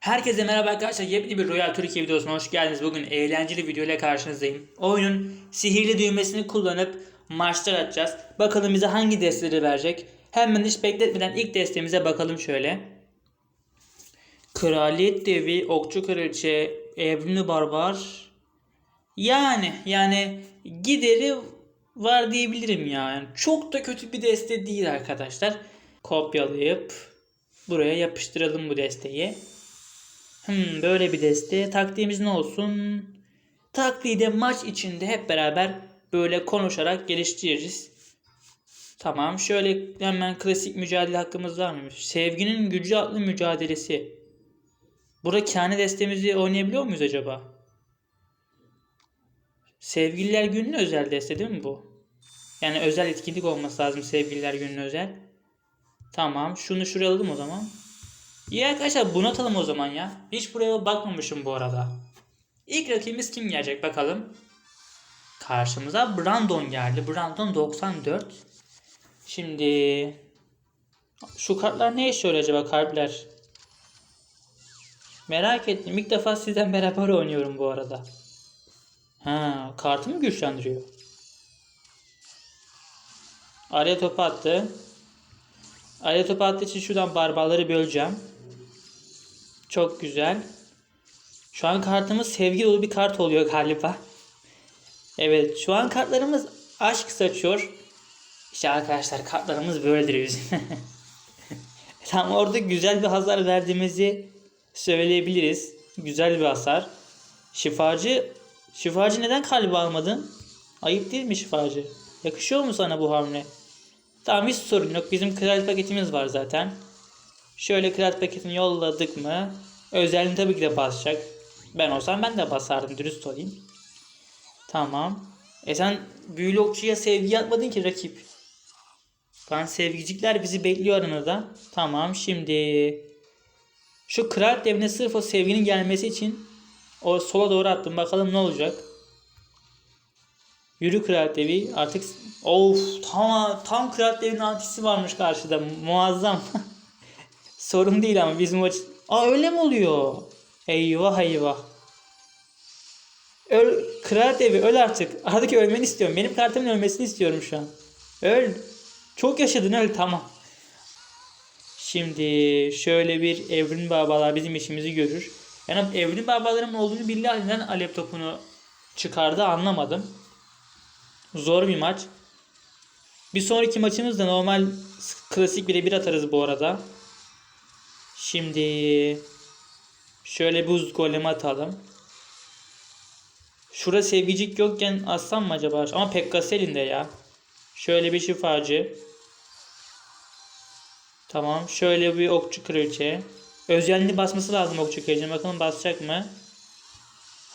Herkese merhaba arkadaşlar. Yepyeni bir Royal Türkiye videosuna hoş geldiniz. Bugün eğlenceli video ile karşınızdayım. Oyunun sihirli düğmesini kullanıp maçlar atacağız. Bakalım bize hangi desteleri verecek. Hemen hiç bekletmeden ilk destemize bakalım şöyle. Kraliyet devi, okçu kraliçe, evrimli barbar. Yani yani gideri var diyebilirim yani. Çok da kötü bir deste değil arkadaşlar. Kopyalayıp buraya yapıştıralım bu desteği. Hmm, böyle bir deste. Taktiğimiz ne olsun? Taktiği de maç içinde hep beraber böyle konuşarak geliştiririz. Tamam. Şöyle hemen klasik mücadele hakkımız var mıymış? Sevginin gücü adlı mücadelesi. Burada kendi destemizi oynayabiliyor muyuz acaba? Sevgililer gününe özel deste değil mi bu? Yani özel etkinlik olması lazım sevgililer gününe özel. Tamam. Şunu şuraya alalım o zaman. İyi arkadaşlar bunu atalım o zaman ya. Hiç buraya bakmamışım bu arada. İlk rakibimiz kim gelecek bakalım. Karşımıza Brandon geldi. Brandon 94. Şimdi şu kartlar ne işe yarıyor acaba kalpler? Merak ettim. İlk defa sizden beraber oynuyorum bu arada. Ha, kartı mı güçlendiriyor? Araya topu attı. Araya topu attığı için şuradan barbarları böleceğim. Çok güzel. Şu an kartımız sevgi dolu bir kart oluyor galiba. Evet şu an kartlarımız aşk saçıyor. İşte arkadaşlar kartlarımız böyledir bizim. Tam orada güzel bir hasar verdiğimizi söyleyebiliriz. Güzel bir hasar. Şifacı Şifacı neden kalbi almadın? Ayıp değil mi şifacı? Yakışıyor mu sana bu hamle? Tamam hiç sorun yok. Bizim kral paketimiz var zaten. Şöyle kral paketini yolladık mı? Özelliğini tabii ki de basacak. Ben olsam ben de basardım dürüst olayım. Tamam. E sen büyülü okçuya sevgi atmadın ki rakip. Lan sevgicikler bizi bekliyor aranızda. Tamam şimdi şu kral devine sırf o sevginin gelmesi için o sola doğru attım. Bakalım ne olacak. Yürü kral devi artık of tam tam kral devinin antisi varmış karşıda muazzam. Sorun değil ama bizim maç Aa öyle mi oluyor? Eyvah eyvah. Öl kral devi öl artık. Artık ölmeni istiyorum. Benim kartımın ölmesini istiyorum şu an. Öl. Çok yaşadın öl tamam. Şimdi şöyle bir evrim babalar bizim işimizi görür. Yani evrim babalarımın olduğunu billahi neden alev topunu çıkardı anlamadım. Zor bir maç. Bir sonraki maçımız da normal klasik birebir atarız bu arada. Şimdi şöyle buz golemi atalım. Şurada sevgicik yokken atsam mı acaba? Ama Pekkas elinde ya. Şöyle bir şifacı. Tamam. Şöyle bir okçu kraliçe. Özelliğini basması lazım okçu kraliçenin. Bakalım basacak mı?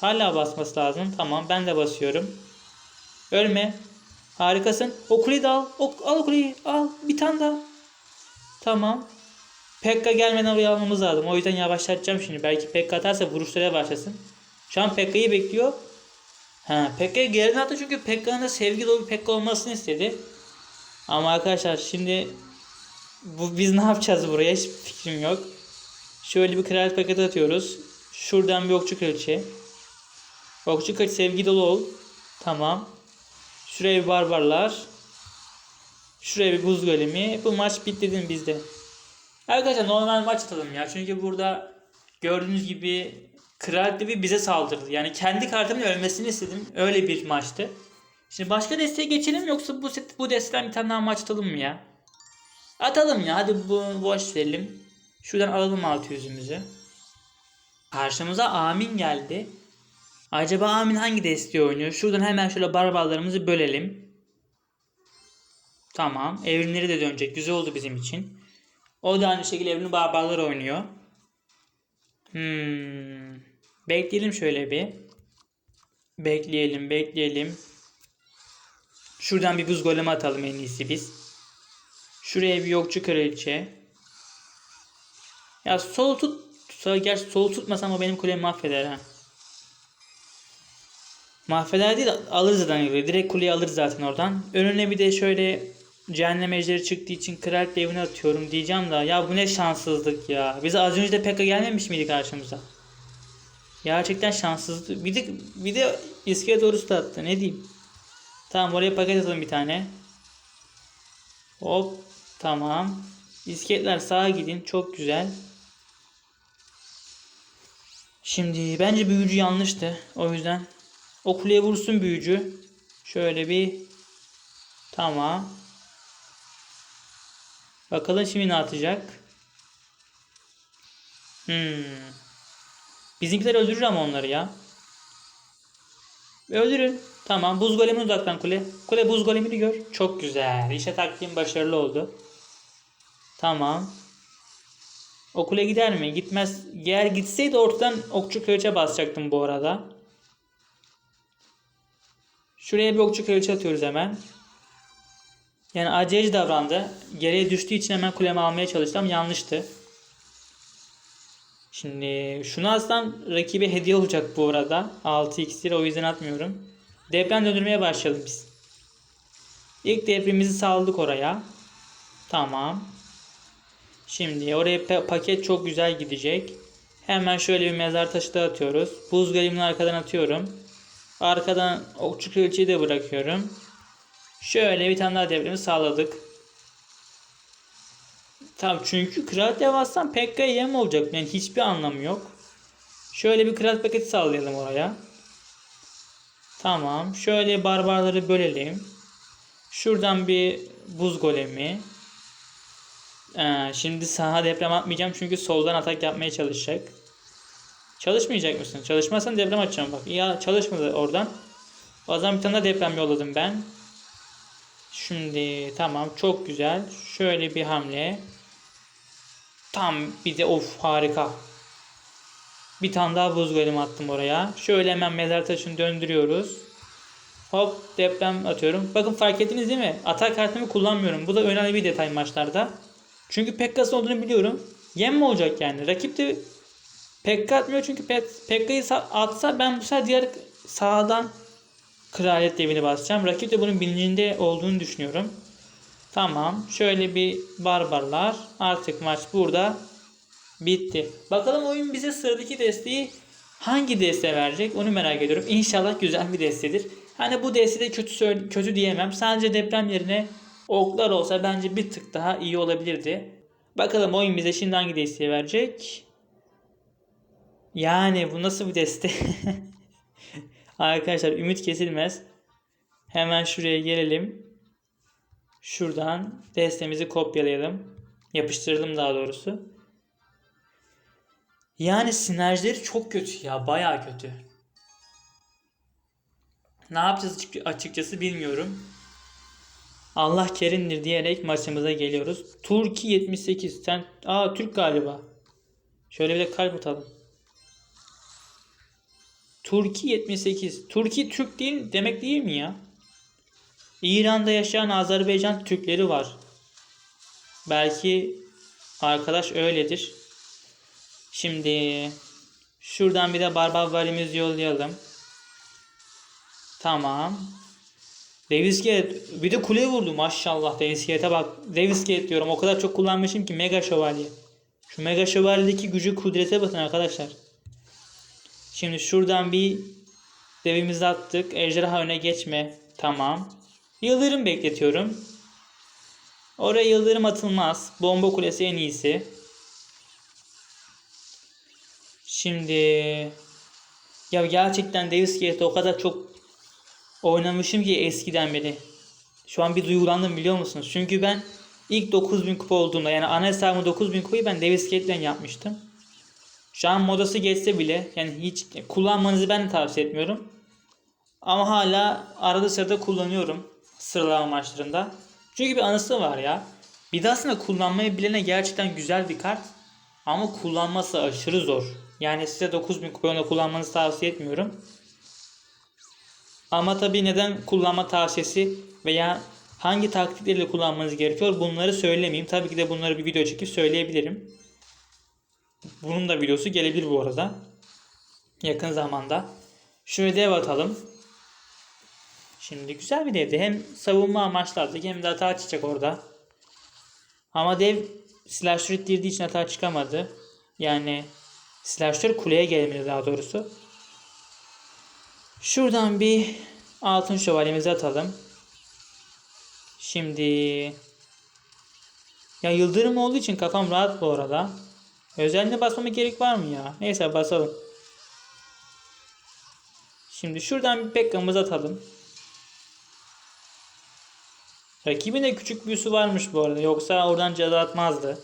Hala basması lazım. Tamam ben de basıyorum. Ölme. Harikasın. O kuleyi de al. O, al kuleyi. Al. Bir tane daha. Tamam. Pekka gelmeden oraya almamız lazım. O yüzden yavaşlatacağım şimdi. Belki Pekka atarsa vuruşlara başlasın. Şu an Pekka'yı bekliyor. Ha, Pekka'yı geriden attı çünkü Pekka'nın da sevgi dolu bir Pekka olmasını istedi. Ama arkadaşlar şimdi bu biz ne yapacağız buraya hiç fikrim yok. Şöyle bir kraliyet paketi atıyoruz. Şuradan bir okçu kraliçe. Okçu kraliçe sevgi dolu ol. Tamam. Şuraya bir barbarlar. Şuraya bir buz golemi. Bu maç bitti değil mi bizde? Arkadaşlar normal maç atalım ya. Çünkü burada gördüğünüz gibi Kral bir bize saldırdı. Yani kendi kartımın ölmesini istedim. Öyle bir maçtı. Şimdi başka desteğe geçelim yoksa bu set, bu desteden bir tane daha maç atalım mı ya? Atalım ya. Hadi bu boş verelim. Şuradan alalım 600'ümüzü. Karşımıza Amin geldi. Acaba Amin hangi desteği oynuyor? Şuradan hemen şöyle barbarlarımızı bölelim. Tamam. Evrimleri de dönecek. Güzel oldu bizim için. O da aynı şekilde evrimli barbarlar oynuyor. Hmm. Bekleyelim şöyle bir. Bekleyelim, bekleyelim. Şuradan bir buz golemi atalım en iyisi biz. Şuraya bir yokçu kraliçe. Ya sol tut. Gerçi sol tutmasam o benim kulemi mahveder ha. Mahveder değil alır zaten. Direkt kuleyi alır zaten oradan. Önüne bir de şöyle cehennem ejderi çıktığı için kraliyet devini atıyorum diyeceğim da ya bu ne şanssızlık ya. Biz az önce de Pekka gelmemiş miydi karşımıza? Gerçekten şanssızlık. Bir de, bir de iskele doğrusu da attı. Ne diyeyim? Tamam oraya paket atalım bir tane. Hop. Tamam. İskeletler sağa gidin. Çok güzel. Şimdi bence büyücü yanlıştı. O yüzden o kuleye vursun büyücü. Şöyle bir tamam. Bakalım şimdi ne atacak. Hmm. Bizimkiler öldürür ama onları ya. Öldürün. Tamam. Buz golemine odaklan kule. Kule buz golemini gör. Çok güzel. İşe taktiğim başarılı oldu. Tamam. O gider mi? Gitmez. Eğer gitseydi ortadan okçu kraliçe basacaktım bu arada. Şuraya bir okçu kraliçe atıyoruz hemen. Yani aceleci davrandı. Geriye düştüğü için hemen kulemi almaya çalıştım. Yanlıştı. Şimdi şunu alsam rakibe hediye olacak bu arada. 6 iksir o yüzden atmıyorum. Deprem döndürmeye başlayalım biz. İlk depremimizi saldık oraya. Tamam. Şimdi oraya pa- paket çok güzel gidecek. Hemen şöyle bir mezar taşı da atıyoruz. Buz galimini arkadan atıyorum. Arkadan okçu kraliçeyi de bırakıyorum. Şöyle bir tane daha depremi sağladık. Tamam çünkü kral devastan Pekka'ya yem olacak. Yani hiçbir anlamı yok. Şöyle bir kral paketi sağlayalım oraya. Tamam. Şöyle barbarları bölelim. Şuradan bir buz golemi. Ee, şimdi sağa deprem atmayacağım çünkü soldan atak yapmaya çalışacak. Çalışmayacak mısın? Çalışmazsan deprem atacağım bak. Ya çalışmadı oradan. O zaman bir tane deprem yolladım ben. Şimdi tamam çok güzel. Şöyle bir hamle. Tam bir de of harika. Bir tane daha buz golemi attım oraya. Şöyle hemen mezar taşını döndürüyoruz. Hop deprem atıyorum. Bakın fark ettiniz değil mi? Atak kartımı kullanmıyorum. Bu da önemli bir detay maçlarda. Çünkü Pekka'sı olduğunu biliyorum. Yem mi olacak yani? Rakip de Pekka atmıyor çünkü Pe- Pekka'yı sa- atsa ben bu sefer diğer sağdan kraliyet devini basacağım. Rakip de bunun bilincinde olduğunu düşünüyorum. Tamam. Şöyle bir barbarlar. Artık maç burada bitti. Bakalım oyun bize sıradaki desteği hangi deste verecek onu merak ediyorum. İnşallah güzel bir destedir. Hani bu destede kötü söyle- kötü diyemem. Sadece deprem yerine oklar olsa bence bir tık daha iyi olabilirdi. Bakalım oyun bize şimdi hangi desteği verecek? Yani bu nasıl bir deste? Arkadaşlar ümit kesilmez. Hemen şuraya gelelim. Şuradan destemizi kopyalayalım. Yapıştıralım daha doğrusu. Yani sinerjileri çok kötü ya. Baya kötü. Ne yapacağız açık- açıkçası bilmiyorum. Allah kerimdir diyerek maçımıza geliyoruz. Turki 78. Sen aa Türk galiba. Şöyle bir de kalp atalım. Turki 78. Turki Türk değil demek değil mi ya? İran'da yaşayan Azerbaycan Türkleri var. Belki arkadaş öyledir. Şimdi şuradan bir de barbar valimiz yollayalım. Tamam. Davis Gate bir de kule vurdu maşallah Davis Gate'e bak. Davis Gate diyorum o kadar çok kullanmışım ki Mega Şövalye. Şu Mega Şövalye'deki gücü kudrete bakın arkadaşlar. Şimdi şuradan bir devimizi attık. Ejderha öne geçme. Tamam. Yıldırım bekletiyorum. Oraya yıldırım atılmaz. Bomba kulesi en iyisi. Şimdi ya gerçekten Davis Gate'de o kadar çok oynamışım ki eskiden beri. Şu an bir duygulandım biliyor musunuz? Çünkü ben ilk 9000 kupa olduğumda yani ana hesabımı 9000 kupayı ben Davis Gate'den yapmıştım. Şu an modası geçse bile yani hiç kullanmanızı ben de tavsiye etmiyorum. Ama hala arada sırada kullanıyorum sıralama maçlarında. Çünkü bir anısı var ya. Bir de aslında kullanmayı bilene gerçekten güzel bir kart. Ama kullanması aşırı zor. Yani size 9000 kupayla kullanmanızı tavsiye etmiyorum. Ama tabii neden kullanma tavsiyesi veya hangi taktiklerle kullanmanız gerekiyor bunları söylemeyeyim. Tabii ki de bunları bir video çekip söyleyebilirim. Bunun da videosu gelebilir bu arada. Yakın zamanda. Şöyle dev atalım. Şimdi güzel bir devdi. Hem savunma amaçlı atacak hem de hata çıkacak orada. Ama dev silahşör ittirdiği için hata çıkamadı. Yani silahşör kuleye gelmedi daha doğrusu. Şuradan bir altın şövalyemizi atalım. Şimdi ya yıldırım olduğu için kafam rahat bu arada. Özelliğine basmama gerek var mı ya? Neyse basalım. Şimdi şuradan bir Pekka'mızı atalım. Rakibin de küçük büyüsü varmış bu arada. Yoksa oradan cadı atmazdı.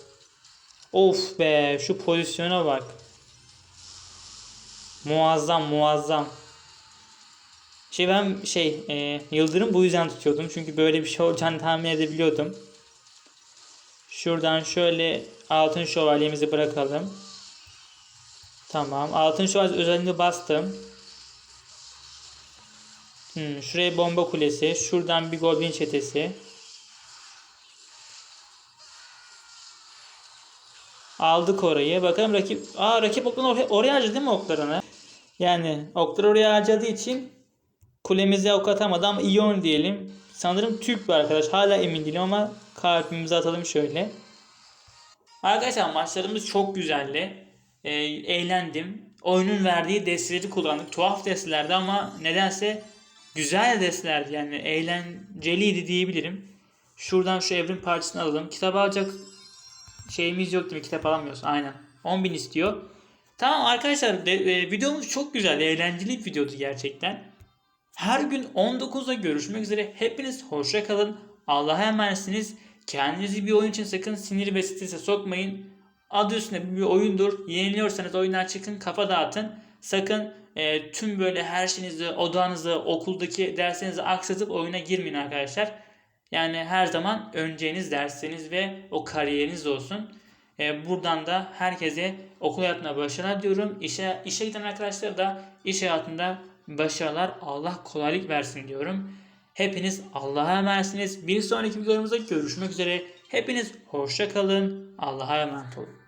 Of be şu pozisyona bak. Muazzam muazzam. Şey ben şey e, Yıldırım bu yüzden tutuyordum. Çünkü böyle bir şey olacağını tahmin edebiliyordum. Şuradan şöyle altın şövalyemizi bırakalım. Tamam. Altın şövalye özelliğini bastım. Hmm, şuraya bomba kulesi. Şuradan bir goblin çetesi. Aldık orayı. Bakalım rakip... Aa rakip oklarını oraya, oraya harcadı değil mi oklarını? Yani okları oraya harcadığı için kulemize ok atamadı ama oyun diyelim. Sanırım Türk bir arkadaş. Hala emin değilim ama kalbimizi atalım şöyle. Arkadaşlar maçlarımız çok güzeldi. Ee, eğlendim. Oyunun verdiği desteleri kullandık. Tuhaf destelerdi ama nedense güzel destelerdi. Yani eğlenceliydi diyebilirim. Şuradan şu evrim parçasını alalım. Kitap alacak şeyimiz yok değil mi? Kitap alamıyoruz. Aynen. 10.000 istiyor. Tamam arkadaşlar de, e, videomuz çok güzel. Eğlenceli bir videodu gerçekten. Her gün 19'da görüşmek üzere. Hepiniz hoşça kalın. Allah'a emanetsiniz. Kendinizi bir oyun için sakın sinir ve strese sokmayın. Adı üstünde bir oyundur. Yeniliyorsanız oyundan çıkın kafa dağıtın. Sakın e, tüm böyle her şeyinizi, odağınızı, okuldaki derslerinizi aksatıp oyuna girmeyin arkadaşlar. Yani her zaman önceniz dersleriniz ve o kariyeriniz olsun. E, buradan da herkese okul hayatına başarılar diyorum. İşe, işe giden arkadaşlar da iş hayatında başarılar Allah kolaylık versin diyorum. Hepiniz Allah'a emanetsiniz. Bir sonraki videolarımızda görüşmek üzere. Hepiniz hoşça kalın. Allah'a emanet olun.